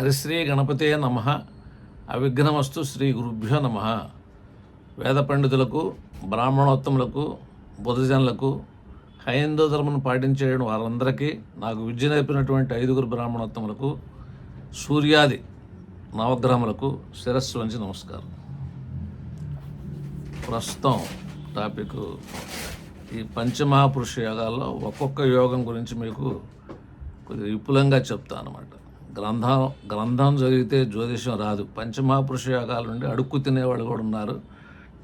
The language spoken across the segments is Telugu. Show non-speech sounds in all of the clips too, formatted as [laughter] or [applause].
హరిశ్రీ గణపతే నమ. అవిఘ్నమస్తు శ్రీ గురుభ్యో నమ. వేద పండితులకు బ్రాహ్మణోత్తములకు బుధజనులకు హైందవ ధర్మను పాటించేయడం వారందరికీ నాకు విద్య నేర్పినటువంటి ఐదుగురు బ్రాహ్మణోత్తములకు సూర్యాది నవగ్రహములకు శిరస్సు వంచి నమస్కారం. ప్రస్తుతం టాపిక్ ఈ పంచమహాపురుష యోగాల్లో ఒక్కొక్క యోగం గురించి మీకు కొద్దిగా విపులంగా చెప్తాను అనమాట గ్రంథం గ్రంథం చదివితే జ్యోతిషం రాదు. పంచమహాపురుష యోగాల నుండి అడుక్కు తినేవాళ్ళు కూడా ఉన్నారు.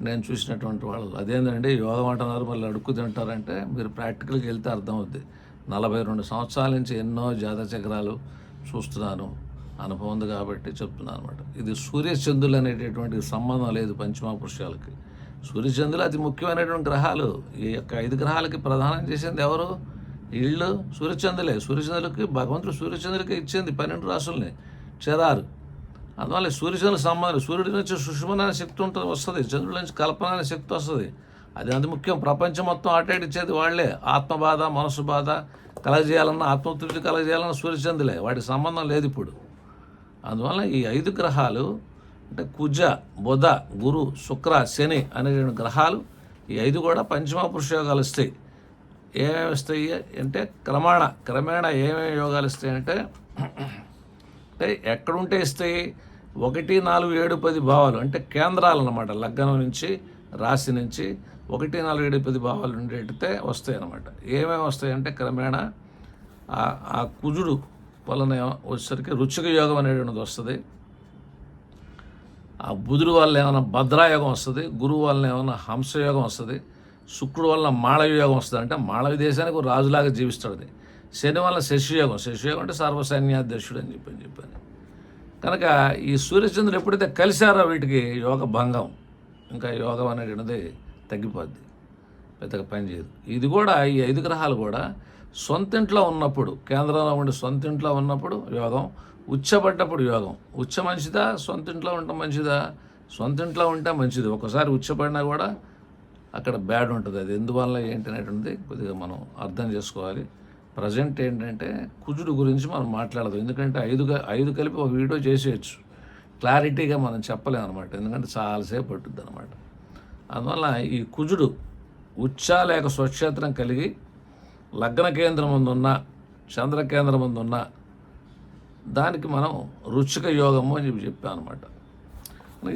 నేను చూసినటువంటి వాళ్ళు. అదేంటండి యోగం అంటున్నారు మళ్ళీ అడుక్కు తింటారంటే మీరు ప్రాక్టికల్కి వెళ్తే అర్థమవుద్ది. నలభై రెండు సంవత్సరాల నుంచి ఎన్నో జాత చక్రాలు చూస్తున్నాను. అనుభవం ఉంది కాబట్టి చెప్తున్నాను అనమాట ఇది సూర్యచంద్రులు అనేటటువంటి సంబంధం లేదు పంచమహాపురుషాలకి సూర్యచంద్రులు అతి ముఖ్యమైనటువంటి గ్రహాలు. ఈ యొక్క ఐదు గ్రహాలకి ప్రధానం చేసింది ఎవరు? వీళ్ళు సూర్యచంద్రులే. సూర్యచంద్రులకి భగవంతుడు సూర్యచంద్రులకి ఇచ్చింది పన్నెండు రాసుల్ని. చేరారు అందువల్ల సూర్యచంద్రుల సంబంధం సూర్యుడి నుంచి సుషుమన శక్తి ఉంటుంది వస్తుంది. చంద్రుడి నుంచి కల్పన అనే శక్తి వస్తుంది. అది అంత ముఖ్యం. ప్రపంచం మొత్తం అటేట్ వాళ్ళే వాళ్ళే. ఆత్మబాధ మనసు బాధ కలగజేయాలన్న ఆత్మతృప్తి కలగజేయాలన్న సూర్యచంద్రులే. వాటి సంబంధం లేదు ఇప్పుడు. అందువల్ల ఈ ఐదు గ్రహాలు అంటే కుజ బుధ గురు శుక్ర శని అనే రెండు గ్రహాలు ఈ ఐదు కూడా పంచమ పురుషయోగాలు ఇస్తాయి ఏమేమి వస్తాయి అంటే క్రమేణ క్రమేణా ఏమేమి యోగాలు ఇస్తాయి అంటే అంటే ఎక్కడుంటే ఇస్తాయి ఒకటి నాలుగు ఏడు పది భావాలు అంటే కేంద్రాలు అన్నమాట లగ్నం నుంచి రాశి నుంచి ఒకటి నాలుగు ఏడు పది భావాలు ఉండేటితే వస్తాయి అన్నమాట. ఏమేమి వస్తాయంటే క్రమేణ క్రమేణా ఆ- కుజుడు వలన వచ్చేసరికి రుచిక యోగం అనేటువంటిది వస్తుంది. ఆ బుధుడు వల్ల ఏమైనా భద్రాయోగం వస్తుంది గురువు వల్ల ఏమైనా హంసయోగం వస్తుంది శుక్రుడు వల్ల మాళవయోగం వస్తుంది అంటే మాళవి దేశానికి రాజులాగా జీవిస్తాడు అది. శని వల్ల శశియోగం శశియోగం అంటే సర్వసైన్యాధ్యక్షుడు అని చెప్పని చెప్పాను. కనుక ఈ సూర్యచంద్రుడు ఎప్పుడైతే కలిశారో వీటికి యోగ భంగం. ఇంకా యోగం అనేటువంటిది తగ్గిపోద్ది. పెద్దగా పనిచేయదు ఇది కూడా ఈ ఐదు గ్రహాలు కూడా సొంత ఇంట్లో ఉన్నప్పుడు కేంద్రంలో ఉండి సొంత ఇంట్లో ఉన్నప్పుడు యోగం ఉచ్చపడ్డప్పుడు యోగం. ఉచ్చ మంచిదా సొంత ఇంట్లో ఉండటం మంచిదా? సొంత ఇంట్లో ఉంటే మంచిది. ఒకసారి ఉచ్చపడినా కూడా అక్కడ బ్యాడ్ ఉంటుంది. అది ఎందువల్ల ఏంటి అనేటువంటిది కొద్దిగా మనం అర్థం చేసుకోవాలి. ప్రజెంట్ ఏంటంటే కుజుడు గురించి మనం మాట్లాడదు. ఎందుకంటే ఐదు ఐదు కలిపి ఒక వీడియో చేసేయచ్చు. క్లారిటీగా మనం చెప్పలేము అనమాట ఎందుకంటే చాలాసేపు పట్టుద్ది అనమాట అందువల్ల ఈ కుజుడు ఉచ్చ లేక స్వక్షేత్రం కలిగి లగ్న కేంద్రం ముందున్న చంద్ర కేంద్రం ముందున్న దానికి మనం రుచిక యోగము అని చెప్పి చెప్పాను అనమాట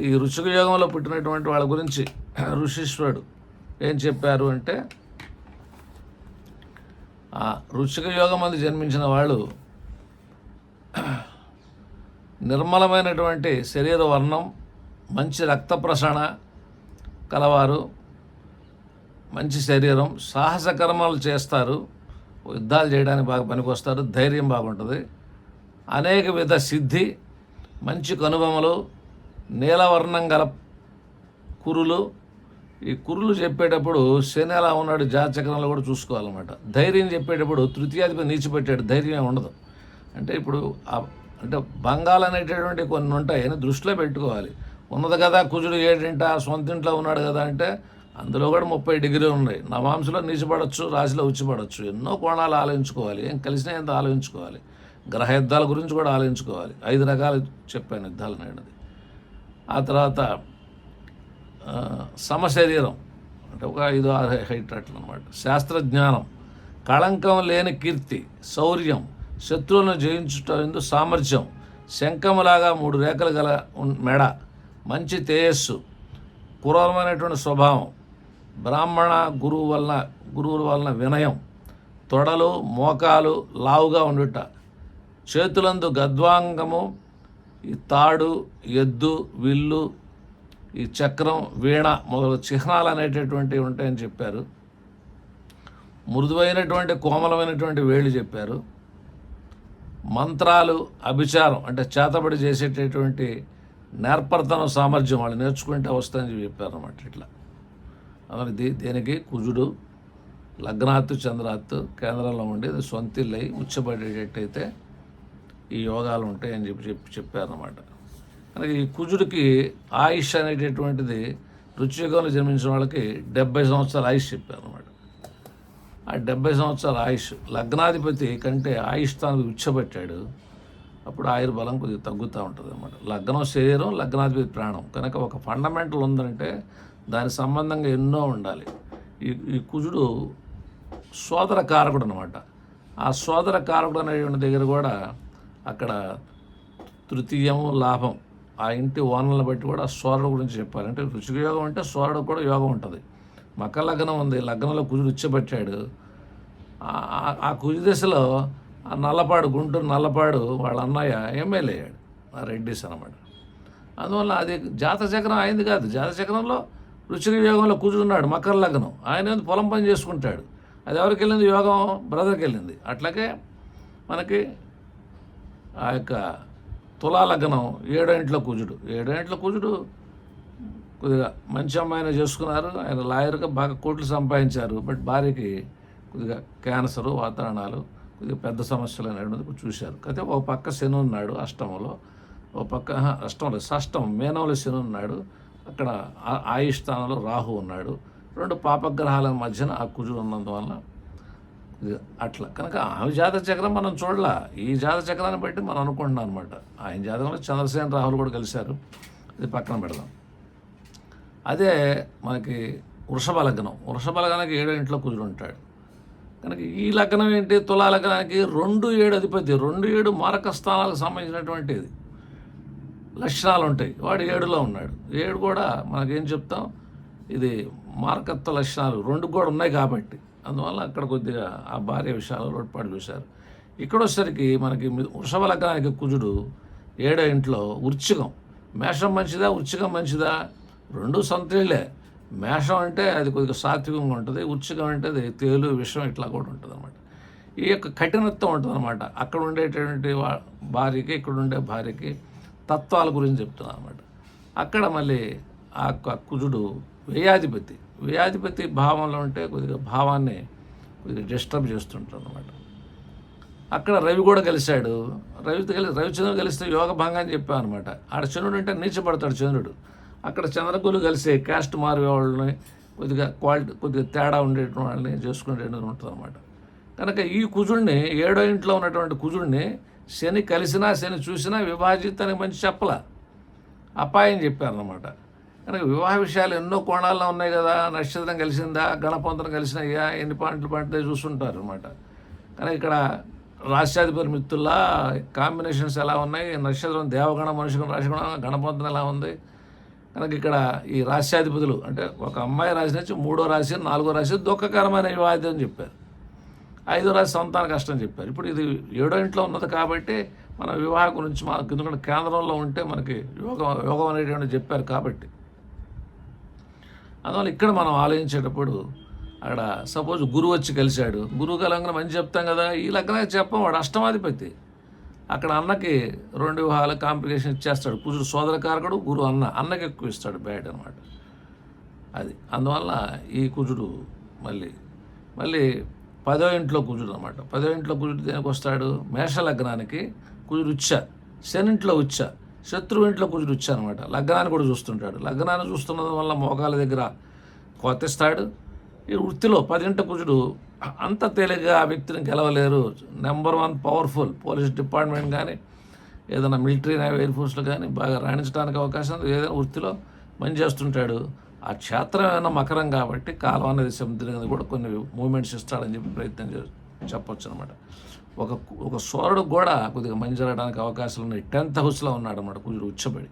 ఈ రుచిక యోగంలో పుట్టినటువంటి వాళ్ళ గురించి [clears throat] ఋషీశ్వరుడు ఏం చెప్పారు అంటే ఆ రుచిక యోగం అందు జన్మించిన వాళ్ళు నిర్మలమైనటువంటి శరీర వర్ణం మంచి రక్త ప్రసరణ కలవారు మంచి శరీరం సాహస కర్మలు చేస్తారు యుద్ధాలు చేయడానికి బాగా పనికొస్తారు ధైర్యం బాగుంటుంది. అనేక విధ సిద్ధి మంచి కనుబొమలు నీలవర్ణం గల కురులు ఈ కురులు చెప్పేటప్పుడు శని ఎలా ఉన్నాడు జాతచక్రంలో కూడా చూసుకోవాలన్నమాట. ధైర్యం చెప్పేటప్పుడు తృతీయాధిపతి నీచిపెట్టాడు ధైర్యం ఉండదు. అంటే ఇప్పుడు అంటే బంగాలు అనేటటువంటి కొన్ని ఉంటాయి అని దృష్టిలో పెట్టుకోవాలి. ఉన్నది కదా కుజుడు ఏడింట సొంత ఇంట్లో ఉన్నాడు కదా అంటే అందులో కూడా ముప్పై డిగ్రీలు ఉన్నాయి. నవాంశలో నీచిపడవచ్చు రాశిలో ఉచ్చిపడవచ్చు ఎన్నో కోణాలు ఆలోచించుకోవాలి. ఏం కలిసినా ఎంత ఆలోచించుకోవాలి. గ్రహ యుద్ధాల గురించి కూడా ఆలోచించుకోవాలి. ఐదు రకాలు చెప్పాను యుద్ధాలు అనేది ఆ తర్వాత సమశరీరం అంటే ఒక ఐదు ఆరు హైట్ అట్లా అనమాట శాస్త్రజ్ఞానం కళంకం లేని కీర్తి శౌర్యం శత్రువులను జయించుట ఎందు సామర్థ్యం శంఖములాగా మూడు రేఖలు గల మెడ మంచి తేజస్సు క్రూరమైనటువంటి స్వభావం బ్రాహ్మణ గురువు వలన గురువుల వలన వినయం తొడలు మోకాలు లావుగా ఉండుట చేతులందు గద్వాంగము ఈ తాడు ఎద్దు విల్లు ఈ చక్రం వీణ మొదలు చిహ్నాలు అనేటటువంటివి ఉంటాయని చెప్పారు. మృదువైనటువంటి కోమలమైనటువంటి వేళ్ళు చెప్పారు. మంత్రాలు అభిచారం అంటే చేతబడి చేసేటటువంటి నేర్పర్తనం సామర్థ్యం వాళ్ళు నేర్చుకుంటే వస్తాయని చెప్పారు అనమాట ఇట్లా. అందువల్ల దీ దీనికి? కుజుడు లగ్నాత్తు చంద్రాత్తు కేంద్రంలో ఉండి సొంతిల్లై ఉచ్చబడేటట్టయితే ఈ యోగాలు ఉంటాయని చెప్పి చెప్పి చెప్పారన్నమాట. కనుక ఈ కుజుడికి ఆయుష్ అనేటటువంటిది రుచియుగంలో జన్మించిన వాళ్ళకి డెబ్బై సంవత్సరాల ఆయుష్ చెప్పారు అనమాట ఆ డెబ్బై సంవత్సరాల ఆయుష్ లగ్నాధిపతి కంటే ఆయుష్ తాను ఉచ్చబెట్టాడు. అప్పుడు ఆయుర్బలం కొద్దిగా తగ్గుతూ ఉంటుంది అనమాట లగ్నం శరీరం లగ్నాధిపతి ప్రాణం. కనుక ఒక ఫండమెంటల్ ఉందంటే దాని సంబంధంగా ఎన్నో ఉండాలి. ఈ ఈ కుజుడు సోదర కారకుడు అనమాట ఆ సోదర కారకుడు అనేటువంటి దగ్గర కూడా అక్కడ తృతీయము లాభం ఆ ఇంటి ఓనర్లను బట్టి కూడా సోరడు గురించి చెప్పాలి. అంటే రుచిక యోగం అంటే సోరడు కూడా యోగం ఉంటుంది. మకర లగ్నం ఉంది లగ్నంలో కుజుడు ఇచ్చబట్టాడు. ఆ- కుజు దశలో ఆ నల్లపాడు గుంటూరు నల్లపాడు వాళ్ళ అన్నయ్య ఎమ్మెల్యే అయ్యాడు. ఆ రెడ్డిస్ అనమాట అందువల్ల అది జాత చక్రం అయింది కాదు. జాత చక్రంలో రుచిక యోగంలో కూర్చున్నాడు మకర లగ్నం. ఆయన పొలం పని చేసుకుంటాడు. అది ఎవరికి వెళ్ళింది? యోగం బ్రదర్కి వెళ్ళింది. అట్లాగే మనకి ఆ యొక్క తులాలగ్నం ఏడో ఇంట్లో కుజుడు. ఏడో ఇంట్లో కుజుడు? కొద్దిగా మంచి అమ్మాయిని చేసుకున్నారు. ఆయన లాయర్గా బాగా కోట్లు సంపాదించారు. బట్ భార్యకి కొద్దిగా క్యాన్సరు వాతావరణాలు కొద్దిగా పెద్ద సమస్యలు అనేటువంటిది చూశారు. అయితే ఒక పక్క శని ఉన్నాడు అష్టమంలో ఒక పక్క అష్టంలో షష్టం మేనంలో శని ఉన్నాడు. అక్కడ ఆయుష్ స్థానంలో రాహు ఉన్నాడు. రెండు పాపగ్రహాల మధ్యన ఆ కుజుడు ఉన్నందువల్ల అట్లా. కనుక ఆమె జాతక చక్రం మనం చూడలా. ఈ జాతక చక్రాన్ని బట్టి మనం అనుకుంటున్నాం అనమాట ఆయన జాతకంలో చంద్రసేన రాహుల్ కూడా కలిశారు. ఇది పక్కన పెడదాం. అదే మనకి వృషభ లగ్నం. వృషభ లగ్నానికి ఏడో ఇంట్లో కుదురు ఉంటాడు. కనుక ఈ లగ్నం ఏంటి? తులా లగ్నానికి రెండు ఏడు అధిపతి రెండు ఏడు మారక స్థానాలకు సంబంధించినటువంటిది. లక్షణాలు ఉంటాయి. వాడు ఏడులో ఉన్నాడు. ఏడు కూడా మనకేం చెప్తాం? ఇది మార్కత్వ లక్షణాలు. రెండు కూడా ఉన్నాయి కాబట్టి. అందువల్ల అక్కడ కొద్దిగా ఆ భార్య విషయాలు లోటుపాటు చూశారు. ఇక్కడ వచ్చేసరికి మనకి వృషభ లగ్నానికి కుజుడు ఏడో ఇంట్లో ఉర్చికం మేషం మంచిదా ఉర్చికం మంచిదా? రెండు సంతలే మేషం అంటే అది కొద్దిగా సాత్వికంగా ఉంటుంది వృచ్చికం అంటే అది తేలు విషం ఇట్లా కూడా ఉంటుంది అనమాట ఈ యొక్క కఠినత్వం ఉంటుంది అనమాట అక్కడ ఉండేటటువంటి భార్యకి ఇక్కడ ఉండే భార్యకి తత్వాల గురించి చెప్తున్నాను అనమాట అక్కడ మళ్ళీ ఆ యొక్క కుజుడు వ్యయాధిపతి వ్యాధిపతి భావంలో ఉంటే కొద్దిగా భావాన్ని కొద్దిగా డిస్టర్బ్ చేస్తుంటాడు అనమాట అక్కడ రవి కూడా కలిశాడు. రవితో కలిసి రవిచంద్రుడు కలిస్తే యోగ భంగం అని చెప్పాను అనమాట ఆడ చంద్రుడు అంటే నీచపడతాడు చంద్రుడు. అక్కడ చంద్రకులు కలిసే క్యాస్ట్ మారే వాళ్ళని కొద్దిగా క్వాలిటీ కొద్దిగా తేడా ఉండేటువంటి వాళ్ళని చేసుకునేటువంటి ఉంటుంది అనమాట కనుక ఈ కుజుడిని ఏడో ఇంట్లో ఉన్నటువంటి కుజుడిని శని కలిసినా శని చూసినా విభాజితానికి మంచి చెప్పల. అపాయం చెప్పారనమాట కనుక వివాహ విషయాలు ఎన్నో కోణాల్లో ఉన్నాయి కదా. నక్షత్రం కలిసిందా? గణపంతరం కలిసినాయా? ఎన్ని పాయింట్లు పాయింట్లు చూస్తుంటారు అనమాట కానీ ఇక్కడ రాష్ట్రాధిపతి మిత్రుల్లా కాంబినేషన్స్ ఎలా ఉన్నాయి? నక్షత్రం దేవగణ మనుషుగణ రాశిగణ గణపంతం ఎలా ఉంది? కనుక ఇక్కడ ఈ రాష్ట్రాధిపతులు అంటే ఒక అమ్మాయి రాశి నుంచి మూడో రాశి నాలుగో రాశి దుఃఖకరమైన వివాదం అని చెప్పారు. ఐదో రాశి సంతాన కష్టం చెప్పారు. ఇప్పుడు ఇది ఏడో ఇంట్లో ఉన్నది కాబట్టి మన వివాహం గురించి మా ఎందుకంటే కేంద్రంలో ఉంటే మనకి యోగం యోగం అనేటువంటి చెప్పారు కాబట్టి. అందువల్ల ఇక్కడ మనం ఆలోచించేటప్పుడు అక్కడ సపోజ్ గురువు వచ్చి కలిశాడు. గురువు కలంగా మంచి చెప్తాం కదా ఈ లగ్నానికి చెప్పం వాడు అష్టమాధిపతి. అక్కడ అన్నకి రెండు వివాహాల కాంప్లికేషన్ ఇచ్చేస్తాడు. కుజుడు సోదర కారకుడు గురువు అన్న అన్నకి ఎక్కువ ఇస్తాడు బ్యాట్ అనమాట అది. అందువల్ల ఈ కుజుడు మళ్ళీ మళ్ళీ పదో ఇంట్లో కుజుడు అనమాట పదో ఇంట్లో కుజుడు దేనికి వస్తాడు? మేష లగ్నానికి కుజుడు ఉచ్చ శనింట్లో ఉచ్చ. శత్రువు ఇంట్లో కుజుడు ఉచ్చ అనమాట లగ్నాన్ని కూడా చూస్తుంటాడు. లగ్నాన్ని చూస్తున్నది వల్ల మోకాల దగ్గర కొత్తిస్తాడు ఈ వృత్తిలో పదింట కుజుడు అంత తేలిగ్గా ఆ వ్యక్తిని గెలవలేరు. Number one powerful police department కానీ ఏదైనా మిలిటరీ ఎయిర్ ఫోర్స్లో కానీ బాగా రాణించడానికి అవకాశం ఏదైనా వృత్తిలో పని చేస్తుంటాడు. ఆ క్షేత్రం ఏమైనా మకరం కాబట్టి కాలం అనేది సముద్రం కూడా కొన్ని మూమెంట్స్ ఇస్తాడని చెప్పి ప్రయత్నం చే చెప్పొచ్చు అనమాట ఒక ఒక సోరుడు కూడా కొద్దిగా మంచి జరగడానికి అవకాశాలు ఉన్నాయి. టెన్త్ హౌస్లో ఉన్నాడు అనమాట కుజుడు ఉచ్చబడి.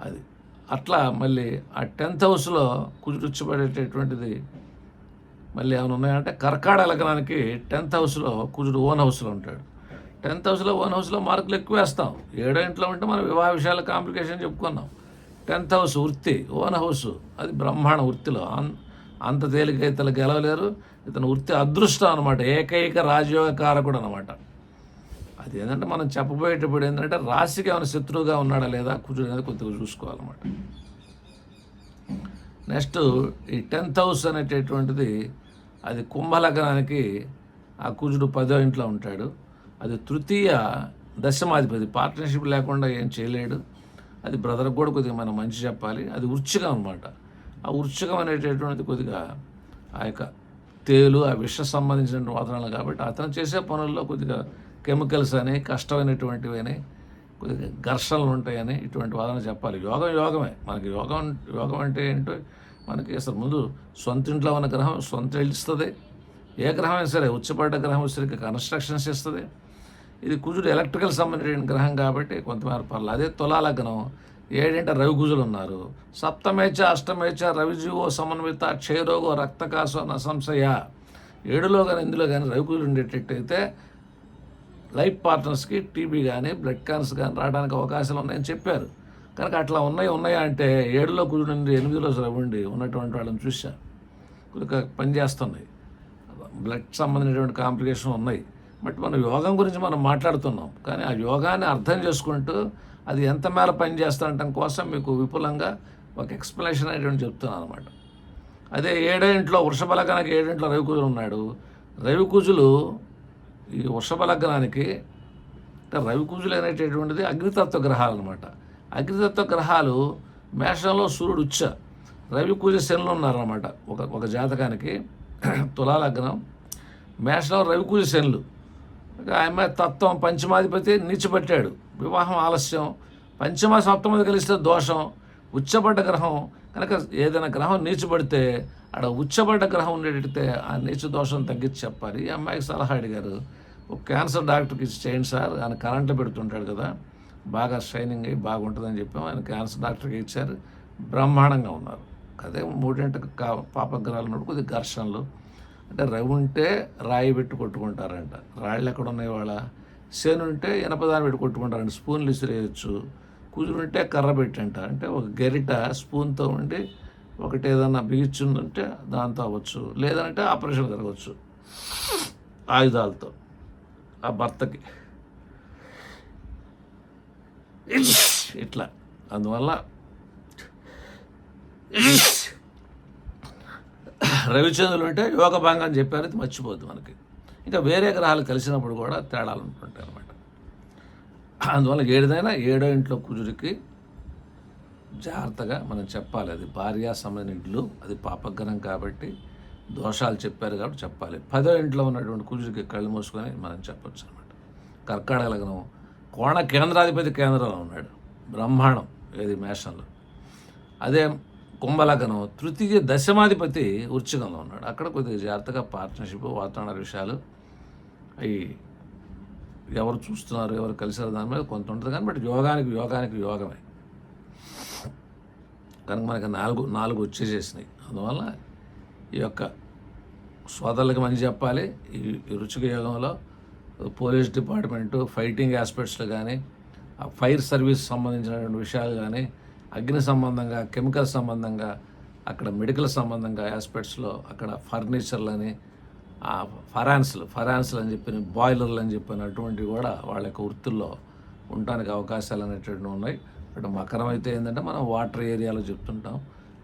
అది. అట్లా మళ్ళీ ఆ టెన్త్ హౌస్లో కుజుడు ఉచ్చబడేటటువంటిది మళ్ళీ ఏమైనా ఉన్నాయంటే కర్కాడ లగ్నానికి టెన్త్ హౌస్లో కుజుడు ఓన్ హౌస్లో ఉంటాడు. టెన్త్ హౌస్లో ఓన్ హౌస్లో మార్కులు ఎక్కువ వేస్తాం. ఏడో ఇంట్లో ఉంటే మనం వివాహ విషయాల కాంప్లికేషన్ చెప్పుకున్నాం. టెన్త్ హౌస్ వృత్తి ఓన్ హౌస్ అది బ్రహ్మాండ వృత్తిలో ఆన్ అంత తేలిక ఇతను గెలవలేరు. ఇతను వృత్తి అదృష్టం అనమాట ఏకైక రాజయోగ కారకుడు అనమాట అది ఏంటంటే మనం చెప్పబోయేటప్పుడు ఏంటంటే రాశికి ఏమైనా శత్రువుగా ఉన్నాడా లేదా కుజుడు అనేది కొద్దిగా చూసుకోవాలన్నమాట. నెక్స్ట్ ఈ టెన్త్ హౌస్ అనేటటువంటిది అది కుంభలగ్నానికి ఆ కుజుడు పదో ఇంట్లో ఉంటాడు. అది తృతీయ దశమాధిపతి. పార్ట్నర్షిప్ లేకుండా ఏం చేయలేడు. అది బ్రదర్కి కూడా కొద్దిగా మనం మంచి చెప్పాలి. అది ఉచ్చిగా అనమాట ఆ వృచ్చికం అనేటటువంటిది కొద్దిగా ఆ యొక్క తేలు ఆ విష సంబంధించిన వాతావరణం కాబట్టి అతను చేసే పనుల్లో కొద్దిగా కెమికల్స్ అని కష్టమైనటువంటివి అని కొద్దిగా ఘర్షణలు ఉంటాయని ఇటువంటి వాదన చెప్పాలి. యోగం యోగమే. మనకి యోగం యోగం అంటే ఏంటో మనకి అసలు ముందు సొంత ఇంట్లో ఉన్న గ్రహం సొంత ఇస్తుంది ఏ గ్రహం అయినా సరే ఉచ్చపడ్డ గ్రహం సరిగ్గా కన్స్ట్రక్షన్స్ ఇస్తుంది ఇది కుజుడు ఎలక్ట్రికల్ సంబంధించిన గ్రహం కాబట్టి కొంతమేర పర్లేదు. అదే తులాలగ్నం ఏడింట రవిగుజులు ఉన్నారు సప్తమేచ అష్టమేచ రవిజీవో సమన్విత క్షయరోగో రక్తకాసో నసంశయ. ఏడులో కానీ ఇందులో కానీ రవిగుజులు ఉండేటట్టయితే లైఫ్ పార్ట్నర్స్కి టీబీ కానీ బ్లడ్ క్యాన్సర్ కానీ రావడానికి అవకాశాలు ఉన్నాయని చెప్పారు. కనుక అట్లా ఉన్నాయి ఉన్నాయా అంటే ఏడులో కుజుడు నుండి ఎనిమిదిలో రవి ఉండి ఉన్నటువంటి వాళ్ళని చూశాను కొద్దిగా పనిచేస్తున్నాయి బ్లడ్ సంబంధించినటువంటి కాంప్లికేషన్ ఉన్నాయి. బట్ మనం యోగం గురించి మనం మాట్లాడుతున్నాం. కానీ ఆ యోగాన్ని అర్థం చేసుకుంటూ అది ఎంత మేర పనిచేస్తాడటం కోసం మీకు విపులంగా ఒక ఎక్స్ప్లెనేషన్ అనేటువంటి చెప్తున్నాను అనమాట అదే ఏడేంట్లో వృషభ లగ్నానికి ఏడేంట్లో రవికుజులు ఉన్నాడు. రవికుజులు ఈ వృషభ లగ్నానికి అంటే రవికుజులు అనేటటువంటిది అగ్నితత్వ గ్రహాలు అనమాట అగ్నితత్వ గ్రహాలు మేషంలో సూర్యుడు ఉచ్చ రవికుజ శనులు ఉన్నారన్నమాట ఒక ఒక జాతకానికి [clears throat] తులాలగ్నం మేషంలో రవికుజ శనులు. ఆమె తత్వం పంచమాధిపతి నిలిచిపెట్టాడు వివాహం ఆలస్యం పంచమ సప్తమది కలిస్తే దోషం ఉచ్చబడ్డ గ్రహం కనుక ఏదైనా గ్రహం నీచబడితే ఆడ ఉచ్చబడ్డ గ్రహం ఉండేటైతే ఆ నీచ దోషం తగ్గించి చెప్పాలి. ఈ అమ్మాయికి సలహా అడిగారు. ఒక క్యాన్సర్ డాక్టర్కి ఇచ్చి చేయండి సార్ ఆయన కరెంట్లో పెడుతుంటాడు కదా బాగా షైనింగ్ అయ్యి బాగుంటుందని చెప్పాము. ఆయన క్యాన్సర్ డాక్టర్కి ఇచ్చారు. బ్రహ్మాండంగా ఉన్నారు. అదే మూడింటికి కా పాపగ్రహాలు ఉన్నప్పుడు కొద్దిగా ఘర్షణలు. అంటే రవి ఉంటే రాయి పెట్టి కొట్టుకుంటారంట. రాళ్ళు ఎక్కడ ఉన్నాయి వాళ్ళ శని ఉంటే ఇనపదాన్ని పెట్టి స్పూన్లు ఇసిరేయచ్చు కుదురుంటే కర్ర పెట్టంట. అంటే ఒక గరిట స్పూన్తో ఉండి ఒకటి ఏదన్నా బిగించుందంటే దాంతో అవ్వచ్చు. లేదంటే ఆపరేషన్ జరగవచ్చు. ఆయుధాలతో. ఆ భర్తకి. ఇట్లా. అందువల్ల రవిచంద్రులు అంటే యోగ భాగం అని చెప్పారు అది మర్చిపోద్దు మనకి. ఇంకా వేరే గ్రహాలు కలిసినప్పుడు కూడా తేడాలు ఉంటుంటాయి అనమాట అందువల్ల ఏడిదైనా ఏడో ఇంట్లో కుజుడికి జాగ్రత్తగా మనం చెప్పాలి. అది భార్యా సంబంధించిన ఇల్లు అది పాపగ్రహం కాబట్టి దోషాలు చెప్పారు కాబట్టి చెప్పాలి. పదో ఇంట్లో ఉన్నటువంటి కుజుడికి కళ్ళు మూసుకొని మనం చెప్పచ్చు అనమాట కర్కాటక లగ్నం కోణ కేంద్రాధిపతి కేంద్రంలో ఉన్నాడు. బ్రహ్మాండం ఏది మేషంలో. అదే కుంభలగ్నం తృతీయ దశమాధిపతి వృచ్చికంలో ఉన్నాడు. అక్కడ కొద్దిగా జాగ్రత్తగా పార్ట్నర్షిప్ వాతావరణ విషయాలు అవి ఎవరు చూస్తున్నారు ఎవరు కలిసారు దాని మీద కొంత ఉంటుంది. కానీ బట్ యోగానికి యోగానికి యోగమే. కనుక మనకి నాలుగు నాలుగు వచ్చేసేసినాయి. అందువల్ల ఈ యొక్క సోదరులకి మంచి చెప్పాలి. ఈ రుచిక యోగంలో పోలీస్ డిపార్ట్మెంటు ఫైటింగ్ ఆస్పెక్ట్స్లో కానీ ఆ ఫైర్ సర్వీస్ సంబంధించినటువంటి విషయాలు కానీ అగ్ని సంబంధంగా కెమికల్ సంబంధంగా అక్కడ మెడికల్ సంబంధంగా ఆస్పెక్ట్స్లో అక్కడ ఫర్నిచర్లని ఫరాన్స్లు ఫరాన్స్లు అని చెప్పిన బాయిలర్లు అని చెప్పిన అటువంటివి కూడా వాళ్ళ యొక్క వృత్తుల్లో ఉండడానికి అవకాశాలు అనేటువంటివి ఉన్నాయి. బట్ మకరం అయితే ఏంటంటే మనం వాటర్ ఏరియాలో చెప్తుంటాం.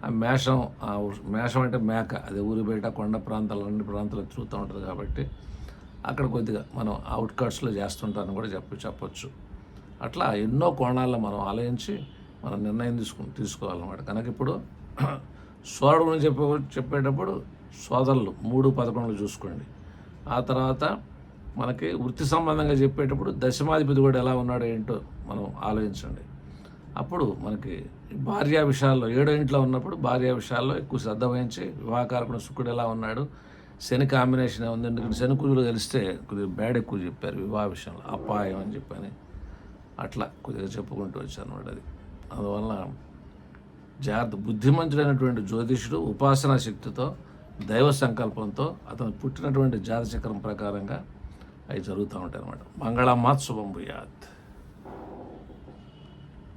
ఆ మేషం ఆ మేషం అంటే మేక. అది ఊరి బయట కొండ ప్రాంతాలు అన్ని ప్రాంతాలు తిరుగుతూ ఉంటుంది కాబట్టి అక్కడ కొద్దిగా మనం అవుట్ కట్స్లో చేస్తుంటారని కూడా చెప్ప చెప్పొచ్చు. అట్లా ఎన్నో కోణాల్లో మనం ఆలోచించి మనం నిర్ణయం తీసుకు తీసుకోవాలన్నమాట. కనుక ఇప్పుడు [clears throat] సోడు అని చెప్పే చెప్పేటప్పుడు సోదరులు మూడు పదకొండులు చూసుకోండి. ఆ తర్వాత మనకి వృత్తి సంబంధంగా చెప్పేటప్పుడు దశమాధిపతి కూడా ఎలా ఉన్నాడో ఏంటో మనం ఆలోచించండి. అప్పుడు మనకి భార్యా విషయాల్లో ఏడో ఇంట్లో ఉన్నప్పుడు భార్యా విషయాల్లో ఎక్కువ శ్రద్ధ వహించి వివాహకారకుడు శుక్రుడు ఎలా ఉన్నాడు శని కాంబినేషన్ ఉంది ఎందుకంటే శని కుజులు కలిస్తే కొద్దిగా బ్యాడ్ ఎక్కువ చెప్పారు వివాహ విషయంలో అపాయం అని చెప్పని. అట్లా కొద్దిగా చెప్పుకుంటూ వచ్చాను అనమాట అది. అందువల్ల జాగ్రత్త బుద్ధిమంతుడైనటువంటి జ్యోతిషుడు ఉపాసనా శక్తితో దైవ సంకల్పంతో అతను పుట్టినటువంటి జాతచక్రం ప్రకారంగా అవి జరుగుతూ ఉంటాయి అన్నమాట మంగళమాత్ శుభం భూయాత్.